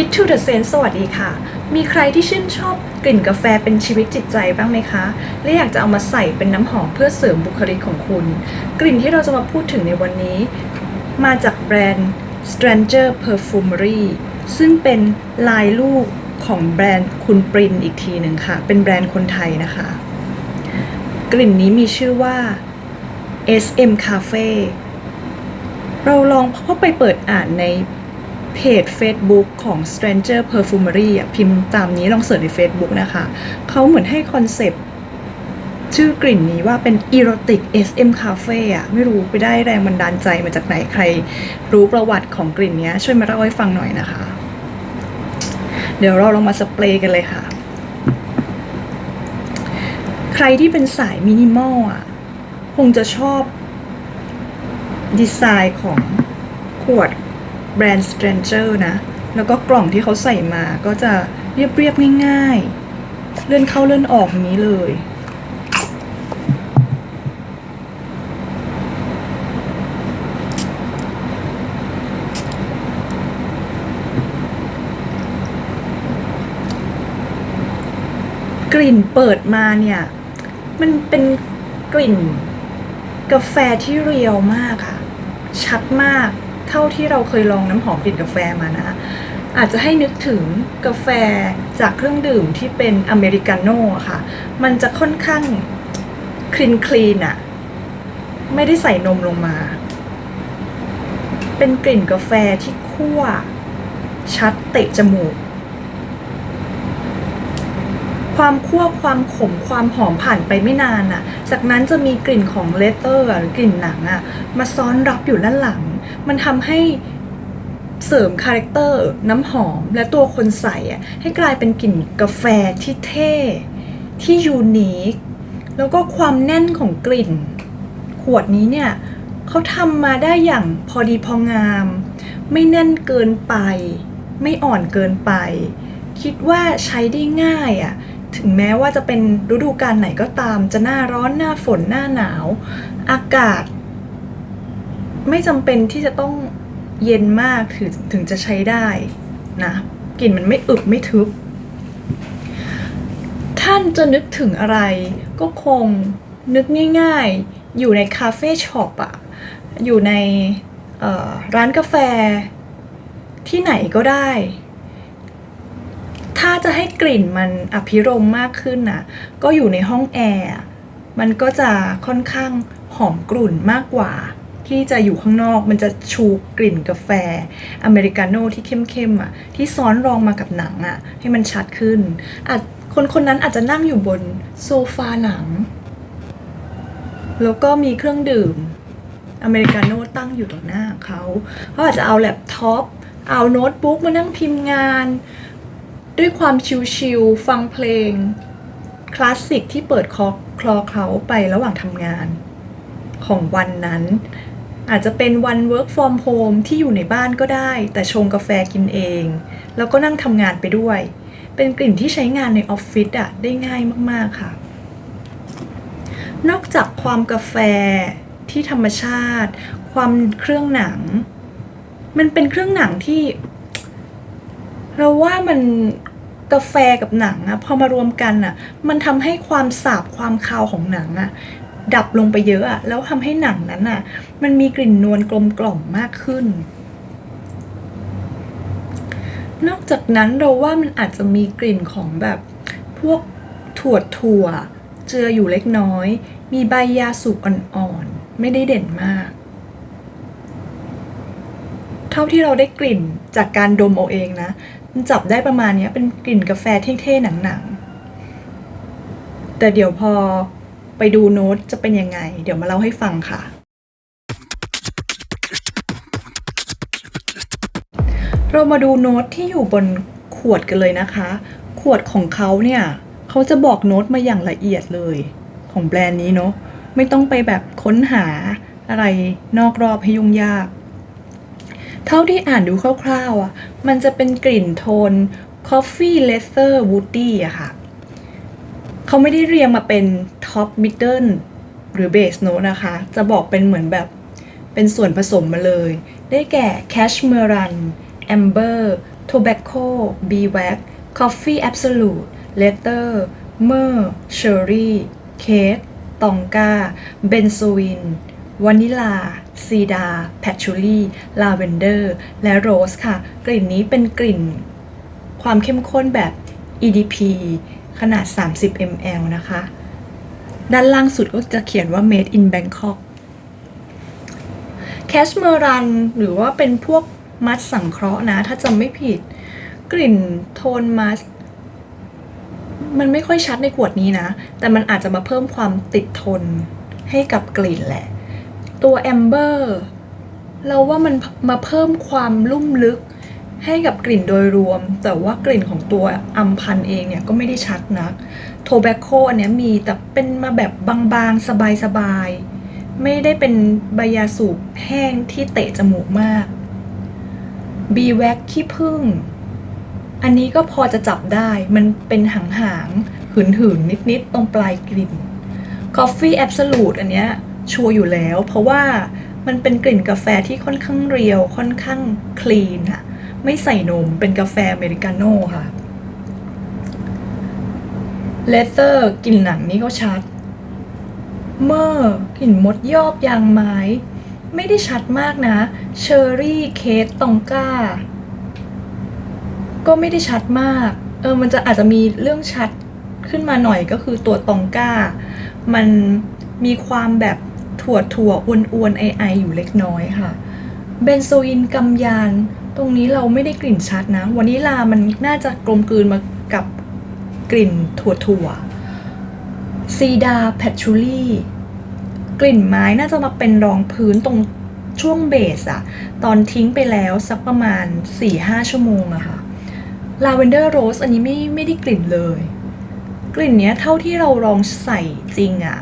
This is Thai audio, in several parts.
Hit to the Sense สวัสดีค่ะ มีใครที่ชื่นชอบกลิ่นกาแฟเป็นชีวิตจิตใจบ้างไหมคะ และอยากจะเอามาใส่เป็นน้ำหอมเพื่อเสริมบุคลิกของคุณ กลิ่นที่เราจะมาพูดถึงในวันนี้ มาจากแบรนด์ Stranger Perfumery ซึ่งเป็นลายลูกของแบรนด์คุณปรินอีกทีหนึ่งค่ะ เป็นแบรนด์คนไทยนะคะ กลิ่นนี้มีชื่อว่า SM Cafe เราลองเข้าไปเปิดอ่านใน เพจ Facebook ของ Stranger Perfumery อะพิมพ์ตามนี้ลองเสิร์ชใน Facebook นะคะ เขาเหมือนให้คอนเซปต์ชื่อกลิ่นนี้ว่าเป็น Erotic SM Cafe อะ ไม่รู้ไปได้แรงบันดาลใจมาจากไหนใคร รู้ประวัติของกลิ่นนี้ช่วยมาเล่าให้ฟังหน่อยนะคะ เดี๋ยวเราลองมาสเปรย์กันเลยค่ะ ใครที่เป็นสายมินิมอลอะ คงจะชอบดีไซน์ของขวด แบรนด์ Stranger นะ แล้วก็กล่องที่เขาใส่มาก็จะเรียบๆง่าย ๆ เลื่อนเข้าเลื่อนออกนี้เลย กลิ่นเปิดมาเนี่ย มันเป็นกลิ่นกาแฟที่เรียวมากค่ะ ชัดมาก เท่าที่เราเคยลองน้ำหอมกลิ่นกาแฟมานะ อาจจะให้นึกถึงกาแฟจากเครื่องดื่มที่เป็นอเมริกาโน่ค่ะ มันจะค่อนข้างคลีนคลีนอะไม่ได้ใส่นมลงมา เป็นกลิ่นกาแฟที่คั่ว ชัดเตะจมูก ความคั่วความขมความหอมผ่านไปไม่นานน่ะจากนั้นจะมีกลิ่นของเลเตอร์หรือกลิ่นหนังอะมาซ้อนรับอยู่ด้านหลัง มันทำให้เสริมคาแรคเตอร์น้ำหอมและตัวคนใส่อะให้กลายเป็นกลิ่นกาแฟที่เท่ ที่ยูนิคแล้วก็ความแน่นของกลิ่น ขวดนี้เนี่ยเขาทำมาได้อย่างพอดีพองาม ไม่แน่นเกินไป ไม่อ่อนเกินไป คิดว่าใช้ได้ง่ายอะ่ะถึงแม้ว่าจะเป็นฤดูกาลไหนก็ตาม จะหน้าร้อนหน้าฝนหน้าหนาว อากาศ ไม่จำเป็นที่จะต้องเย็นมากถึงถึงจะใช้ได้นะกลิ่นมันไม่อึบไม่ทึบ ท่านจะนึกถึงอะไรก็คงนึกง่ายๆ อยู่ในคาเฟ่ช็อปอะอยู่ในร้านกาแฟที่ไหนก็ได้ ถ้าจะให้กลิ่นมันอภิรมมากขึ้นน่ะก็อยู่ในห้องแอร์ มันก็จะค่อนข้างหอมกลุ่นมากกว่า ที่จะอยู่ข้างนอกมันจะชูกลิ่นกาแฟอเมริกาโน่ที่เข้มๆอะที่ซ้อนรองมากับหนังอะให้มันชัดขึ้นอาจคนคนนั้นอาจจะนั่งอยู่บนโซฟาหนัง แล้วก็มีเครื่องดื่มอเมริกาโน่ตั้งอยู่ตรงหน้าเขาเขาอาจจะเอาแล็ปท็อปเอาโน้ตบุ๊กมานั่งพิมพ์งาน ด้วยความชิลๆฟังเพลง คลาสสิกที่เปิดคอคลอเขาไประหว่างทำงานของวันนั้น อาจจะเป็นวัน work from home ที่อยู่ในบ้านก็ได้ แต่ชงกาแฟกินเอง แล้วก็นั่งทำงานไปด้วย เป็นกลิ่นที่ใช้งานในออฟฟิศอะได้ง่ายมากๆค่ะ นอกจากความกาแฟที่ธรรมชาติ ความเครื่องหนัง มันเป็นเครื่องหนังที่ เราว่ามันกาแฟกับหนังอะพอมารวมกันอะมันทำให้ความสาบความคาวของหนังอะ ดับลงไปเยอะอะแล้วทำให้หนังนั้นอะมันมีกลิ่นนวลกลมกล่อมมากขึ้น นอกจากนั้นเราว่ามันอาจจะมีกลิ่นของแบบพวกถั่วถั่วเจืออยู่เล็กน้อย มีใบยาสูบอ่อนๆ ไม่ได้เด่นมาก เท่าที่เราได้กลิ่นจากการดมเอาเองนะ มันจับได้ประมาณนี้เป็นกลิ่นกาแฟเท่ๆหนังๆ แต่เดี๋ยวพอ ไปดูโน้ตจะเป็นยังไง เดี๋ยวมาเล่าให้ฟังค่ะ เรามาดูโน้ตที่อยู่บนขวดกันเลยนะคะ ขวดของเขาเนี่ยเขาจะบอกโน้ตมาอย่างละเอียดเลยของแบรนด์นี้เนาะไม่ต้องไปแบบค้นหาอะไรนอกรอบให้ยุ่งยาก เท่าที่อ่านดูคร่าวๆอะ มันจะเป็นกลิ่นโทน Coffee Leather Woody อะค่ะ เขาไม่ได้เรียงมาเป็น Top Middle หรือ Base Note นะคะ จะบอกเป็นเหมือนแบบเป็นส่วนผสมมาเลย ได้แก่ Cashmere Run Amber Tobacco b w a c Coffee Absolute Letter Mer Cherry Kate ตองกาเบนโซวินวานิลา ซีดา แพชชูรี่ ลาเวนเดอร์ และโรสค่ะ กลิ่นนี้เป็นกลิ่น ความเข้มข้นแบบ EDP ขนาด 30 ml นะคะ ด้านล่างสุดก็จะเขียนว่า made in Bangkok แคชเมอรันหรือว่าเป็นพวกมัดสังเคราะห์นะ ถ้าจำไม่ผิด กลิ่นโทนมัสมันไม่ค่อยชัดในขวดนี้นะ แต่มันอาจจะมาเพิ่มความติดทนให้กับกลิ่นแหละ ตัวแอมเบอร์เราว่ามันมาเพิ่มความลุ่มลึก ให้กับกลิ่นโดยรวม แต่ว่ากลิ่นของตัวอัมพันเองเนี่ยก็ไม่ได้ชัดนัก โทแบคโคอันเนี้ยมีแต่เป็นมาแบบบางๆ สบายๆ ไม่ได้เป็นใบยาสูบแห้งที่เตะจมูกมาก บีแว็กขี้ผึ้งอันนี้ก็พอจะจับได้ มันเป็นหางหางๆหืนหืนนิดนิดๆ ตรงปลายกลิ่น Coffee Absolute อันเนี้ยชัวร์อยู่แล้ว เพราะว่ามันเป็นกลิ่นกาแฟที่ค่อนข้างเรียว ค่อนข้างคลีนอะ ไม่ใส่นม เป็นกาแฟอเมริกาโน่ค่ะ เลเตอร์กลิ่นหนังนี่ก็ชัด เมอร์กลิ่นมดยอบยางไม้ ไม่ได้ชัดมากนะ เชอร์รี่เคสตองก้า ก็ไม่ได้ชัดมาก เออ มันจะอาจจะมีเรื่องชัดขึ้นมาหน่อยก็คือตัวตองก้า มันมีความแบบถั่วถั่วอ้วนๆไอไอๆอยู่เล็กน้อยค่ะ เบนโซอินกัมยาน ตรงนี้เราไม่ได้กลิ่นชัดนะวานิลามันน่าจะกลมกลืนมากับกลิ่นถั่วถั่วซีดาแพชชูรี่กลิ่นไม้น่าจะมาเป็นรองพื้นตรงช่วงเบสอะตอนทิ้งไปแล้วสักประมาณ 4-5 ชั่วโมงอะค่ะลาเวนเดอร์โรสอันนี้ไม่ไม่ได้กลิ่นเลย กลิ่นเนี้ยเท่าที่เราลองใส่จริงอะ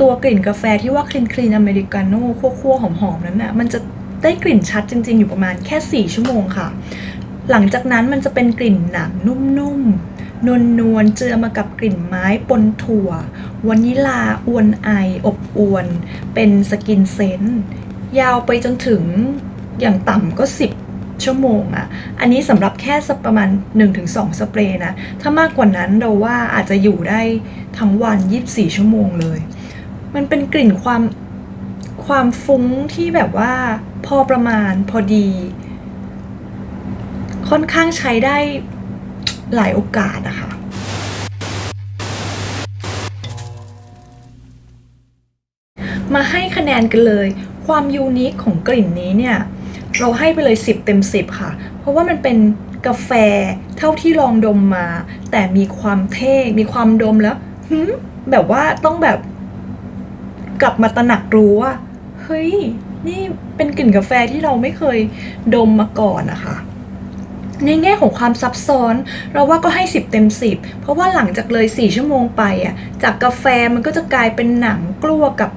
ตัวกลิ่นกาแฟที่ว่าคลีนคลีนอเมริกาโน่คั่วๆหอมๆนั้นน่ะมันจะ ได้กลิ่นชัดจริง ๆ อยู่ประมาณแค่ 4 ชั่วโมงค่ะ หลังจากนั้นมันจะเป็นกลิ่นหนังนุ่มๆ นวลๆ เจือมากับกลิ่นไม้ปนถั่ววานิลาอวนไอ อบอวน เป็นสกินเซนต์ยาวไปจนถึงอย่างต่ำก็ 10 ชั่วโมงอะอันนี้สำหรับแค่สักประมาณ 1-2 สเปรย์นะ ถ้ามากกว่านั้นเราว่าอาจจะอยู่ได้ทั้งวัน 24 ชั่วโมงเลย มันเป็นกลิ่นความ ความฟุ้งที่แบบว่าพอประมาณพอดี ค่อนข้างใช้ได้หลายโอกาสอะค่ะมาให้คะแนนกันเลย ความยูนิคของกลิ่นนี้เนี่ย เราให้ไปเลย 10 เต็ม 10 ค่ะ เพราะว่ามันเป็นกาแฟเท่าที่ลองดมมา แต่มีความเท่ มีความดมแล้วแบบว่าต้องแบบกลับมาตระหนักรู้ว่า เฮ้ย นี่เป็นกลิ่นกาแฟที่เราไม่เคยดมมาก่อนนะคะ ในแง่ของความซับซ้อน เราว่าก็ให้ 10 เต็ม 10 เพราะว่าหลังจากเลย 4 ชั่วโมงไปอะ จากกาแฟมันก็จะกลายเป็นหนังกลัวกับ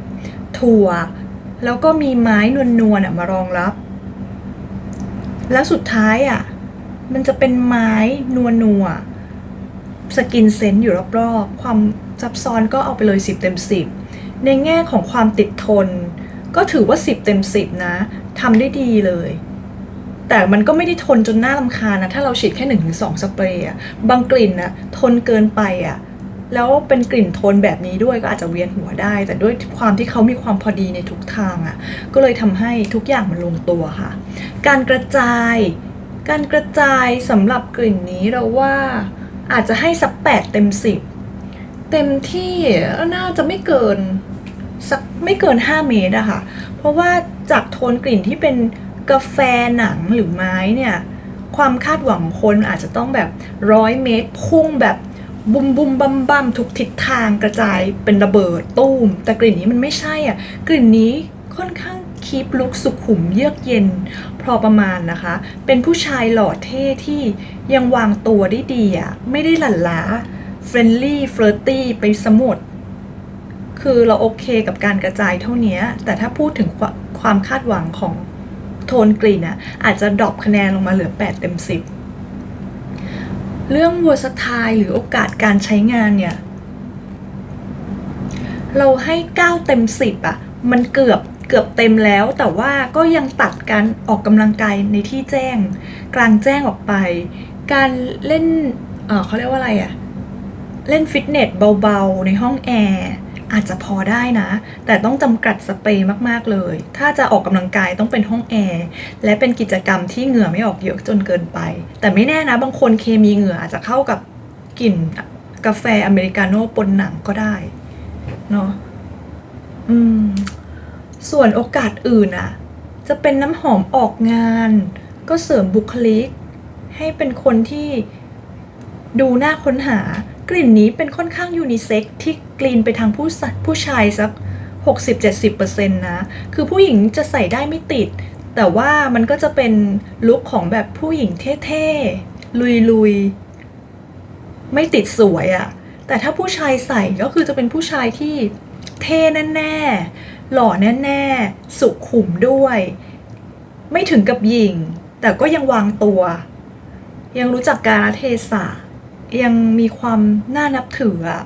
ถั่ว แล้วก็มีไม้นวลๆอะมารองรับ แล้วสุดท้ายอะ มันจะเป็นไม้นัวๆสกินเซนต์อยู่รอบๆ ความซับซ้อนก็เอาไปเลย 10 เต็ม 10ในแง่ของความติดทน ก็ถือว่า 10 เต็ม 10 นะทำได้ดีเลย แต่มันก็ไม่ได้ทนจนหน่ารำคาญนะ ถ้าเราฉีดแค่1นถึงสสเปรย์บางกลิ่นนะทนเกินไปอะแล้วเป็นกลิ่นทนแบบนี้ด้วยก็อาจจะเวียนหัวได้ แต่ด้วยความที่เขามีความพอดีในทุกทางอะก็เลยทำให้ทุกอย่างมันลงตัวค่ะ การกระจาย การกระจายสำหรับกลิ่นนี้เราว่าอาจจะให้สักแปดเต็มสิบเต็มที่น่าจะไม่เกิน สักไม่เกิน 5 เมตรอะค่ะ เพราะว่าจากโทนกลิ่นที่เป็นกาแฟหนังหรือไม้เนี่ย ความคาดหวังคนอาจจะต้องแบบร้อยเมตรพุ่งแบบบุมบุมบัมบัมทุกทิศทางกระจายเป็นระเบิดตู้ม แต่กลิ่นนี้มันไม่ใช่อะ กลิ่นนี้ค่อนข้างคีปลุกสุขุมเยือกเย็น พอประมาณนะคะ เป็นผู้ชายหล่อเท่ที่ยังวางตัวได้ดีอะ ไม่ได้หลั่นล้าเฟรนลี่เฟรตี้ไปสมด คือเราโอเคกับการกระจายเท่านี้ แต่ถ้าพูดถึงควความคาดหวังของโทนกลิ่นอะอาจจะดรอปคะแนนลงมาเหลือ 8 เต็ม 10 เรื่อง versatile หรือโอกาสการใช้งานเนี่ย เราให้ 9 เต็ม 10อะมันเกือบเกือบเต็มแล้ว แต่ว่าก็ยังตัดการออกกำลังกายในที่แจ้ง กลางแจ้งออกไป การเล่นเเขาเรียกว่าอะไรอะเล่นฟิตเนสเบาๆ ในห้องแอร์ อาจจะพอได้นะ แต่ต้องจำกัดสเปรย์มากๆเลย ถ้าจะออกกำลังกายต้องเป็นห้องแอร์และเป็นกิจกรรมที่เหงื่อไม่ออกเยอะจนเกินไป แต่ไม่แน่นะบางคนเคมีเหงื่ออาจจะเข้ากับกลิ่นกาแฟอเมริกาโน่ปนหนังก็ได้เนาะอืม ส่วนโอกาสอื่นอะจะเป็นน้ำหอมออกงาน ก็เสริมบุคลิก ให้เป็นคนที่ดูน่าค้นหา กลิ่นนี้เป็นค่อนข้างยูนิเซ็กที่กลิ่นไปทางผู้สผู้ชายสัก 60-70%นะ คือผู้หญิงจะใส่ได้ไม่ติด แต่ว่ามันก็จะเป็นลุคของแบบผู้หญิงเท่ๆ ลุยๆ ไม่ติดสวยอะแต่ถ้าผู้ชายใส่ก็คือจะเป็นผู้ชายที่เท่แน่ๆ หล่อแน่ๆ สุขุมด้วย ไม่ถึงกับหญิงแต่ก็ยังวางตัว ยังรู้จักการเทศะ ยังมีความน่านับถืออะ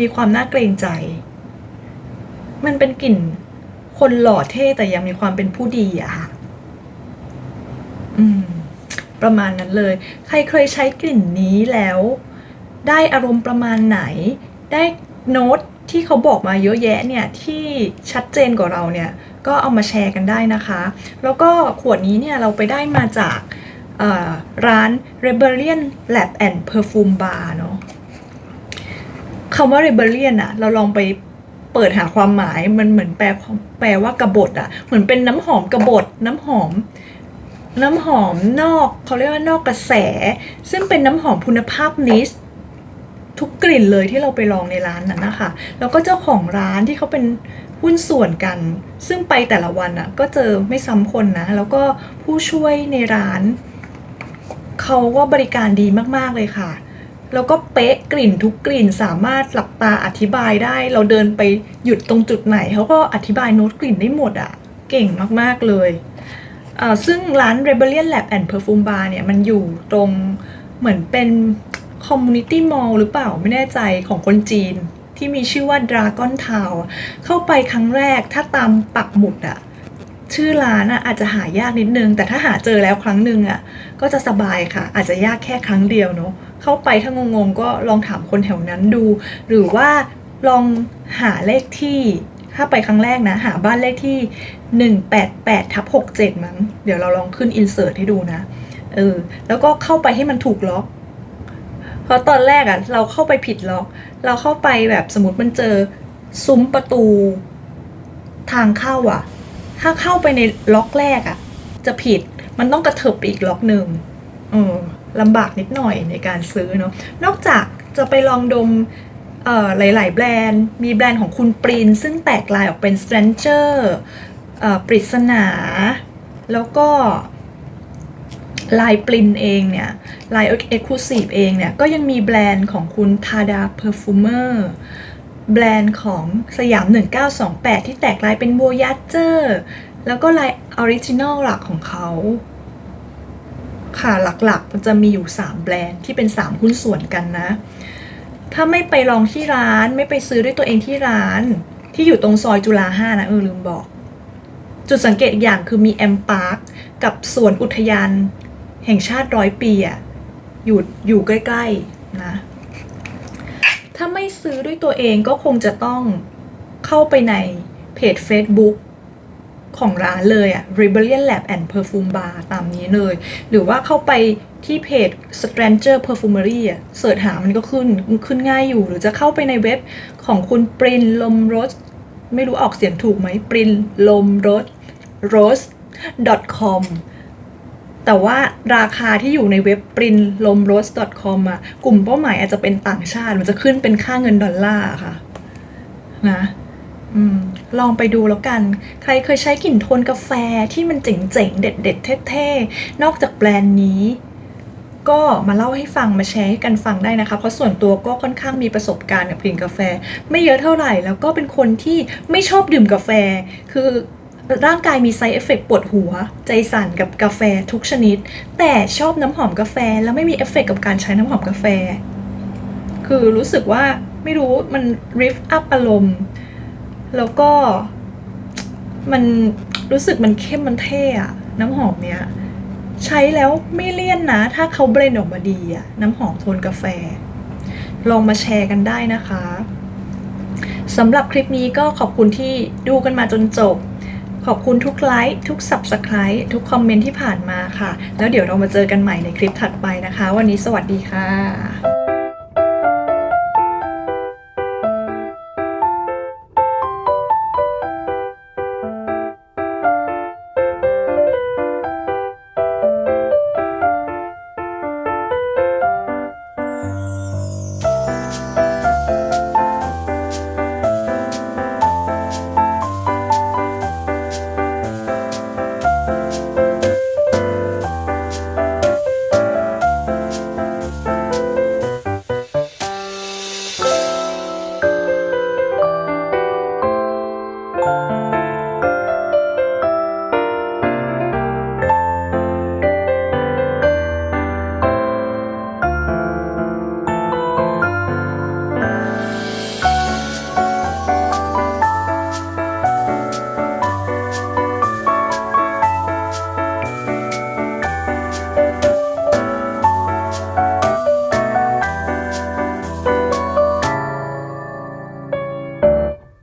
มีความน่าเกรงใจ มันเป็นกลิ่นคนหล่อเท่แต่ยังมีความเป็นผู้ดีอะค่ะ อืม ประมาณนั้นเลย ใครเคยใช้กลิ่นนี้แล้ว ได้อารมณ์ประมาณไหน ได้โน้ตที่เขาบอกมาเยอะแยะเนี่ย ที่ชัดเจนกว่าเราเนี่ย ก็เอามาแชร์กันได้นะคะ แล้วก็ขวดนี้เนี่ยเราไปได้มาจาก ร้าน Rebellion Lab and Perfume Bar เนาะคำว่า Rebellion อะเราลองไปเปิดหาความหมายมันเหมือนแปลแปลว่ากบฏอะเหมือนเป็นน้ำหอมกบฏน้ำหอม น้ำหอมนอกเขาเรียกว่านอกกระแส ซึ่งเป็นน้ำหอมคุณภาพนิชทุกกลิ่นเลยที่เราไปลองในร้านนั้นนะคะ แล้วก็เจ้าของร้านที่เขาเป็นหุ้นส่วนกัน ซึ่งไปแต่ละวันอะ่ะก็เจอไม่ซ้ำคนนะ แล้วก็ผู้ช่วยในร้าน เขาก็บริการดีมากๆเลยค่ะ แล้วก็เป๊ะกลิ่นทุกกลิ่นสามารถหลับตาอธิบายได้ เราเดินไปหยุดตรงจุดไหนเขาก็อธิบายโน้ตกลิ่นได้หมดอะ่ะ เก่งมากๆเลยซึ่งร้าน Rebellion Lab and Perfume Bar เนี่ยมันอยู่ตรงเหมือนเป็น Community Mall หรือเปล่าไม่แน่ใจของคนจีนที่มีชื่อว่า Dragon Town เข้าไปครั้งแรกถ้าตามปักหมุดอะ ชื่อร้านอะอาจจะหายากนิดนึง แต่ถ้าหาเจอแล้วครั้งหนึ่งอะก็จะสบายค่ะ อาจจะยากแค่ครั้งเดียวเนาะเข้าไปถ้างงๆก็ลองถามคนแถวนั้นดู หรือว่าลองหาเลขที่ถ้าไปครั้งแรกนะ หาบ้านเลขที่ 188ทับ67 มั้ง เดี๋ยวเราลองขึ้นอินเสิร์ตให้ดูนะ เออ แล้วก็เข้าไปให้มันถูกล็อก เพราะตอนแรกอะ่ะ เราเข้าไปผิดล็อก เราเข้าไปแบบสมมติมันเจอซุ้มประตูทางเข้าอะ่ะ ถ้าเข้าไปในล็อกแรกอะ่ะจะผิดมันต้องกระเถิบไปอีกล็อกหนึ่งเออลำบากนิดหน่อยในการซื้อเนาะนอกจากจะไปลองดมเอ่อหลาย ๆ แบรนด์ มีแบรนด์ของคุณปรินซึ่งแตกลายออกเป็น Stranger เอ่อปริศนา แล้วก็ลายปรินเองเนี่ยลาย Exclusive เองเนี่ย ก็ยังมีแบรนด์ของคุณทาดา Perfumer แบรนด์ของสยาม 1928 ที่แตกลายเป็นบัวยัดเจอร์แล้วก็ลายออริจินอลหลักของเขา ค่ะหลักๆมันจะมีอยู่ 3 แบรนด์ที่เป็น 3 หุ้นส่วนกันนะ ถ้าไม่ไปลองที่ร้านไม่ไปซื้อด้วยตัวเองที่ร้าน ที่อยู่ตรงซอยจุฬาห้านะเออลืมบอก จุดสังเกตอีกอย่างคือมีแอมพาร์คกับสวนอุทยาน แห่งชาติร้อยปีอะอยู่อยู่ใกล้ ๆ นะ ถ้าไม่ซื้อด้วยตัวเองก็คงจะต้องเข้าไปในเพจ Facebook ของร้านเลยอะ Rebellion Lab and Perfume Bar ตามนี้เลย หรือว่าเข้าไปที่เพจ Stranger Perfumery อะเสิร์ชหามันก็ขึ้นขึ้นง่ายอยู่ หรือจะเข้าไปในเว็บของคุณปรินลมรส ไม่รู้ออกเสียงถูกไหมปรินลมรส rose com แต่ว่าราคาที่อยู่ในเว็บปรินลม rose com อะกลุ่มเป้าหมายอาจจะเป็นต่างชาติ มันจะขึ้นเป็นค่าเงินดอลลาร์ค่ะ นะอลองไปดูแล้วกัน ใครเคยใช้กลิ่นโทนกาแฟที่มันเจ๋งๆ เด็ดๆ เท่ๆ นอกจากแบรนด์นี้ ก็มาเล่าให้ฟังมาแชร์ให้กันฟังได้นะคะ เพราะส่วนตัวก็ค่อนข้างมีประสบการณ์กับกลิ่นกาแฟ ไม่เยอะเท่าไหร่ แล้วก็เป็นคนที่ไม่ชอบดื่มกาแฟ คือ ร่างกายมีไซเอฟเฟกปวดหัว ใจสั่นกับกาแฟทุกชนิด แต่ชอบน้ำหอมกาแฟแล้วไม่มีเอฟเฟกกับการใช้น้ำหอมกาแฟ คือรู้สึกว่าไม่รู้มันริฟอัพอารมณ์ แล้วก็มันรู้สึกมันเข้มมันเท่อะน้ำหอมเนี้ยใช้แล้วไม่เลี่ยนนะ ถ้าเขาเบรนออกมาดีอะน้ำหอมโทนกาแฟ ลองมาแชร์กันได้นะคะสำหรับคลิปนี้ก็ขอบคุณที่ดูกันมาจนจบ ขอบคุณทุกไลค์ทุก Subscribe ทุกคอมเมนต์ที่ผ่านมาค่ะ แล้วเดี๋ยวเรามาเจอกันใหม่ในคลิปถัดไปนะคะ วันนี้สวัสดีค่ะ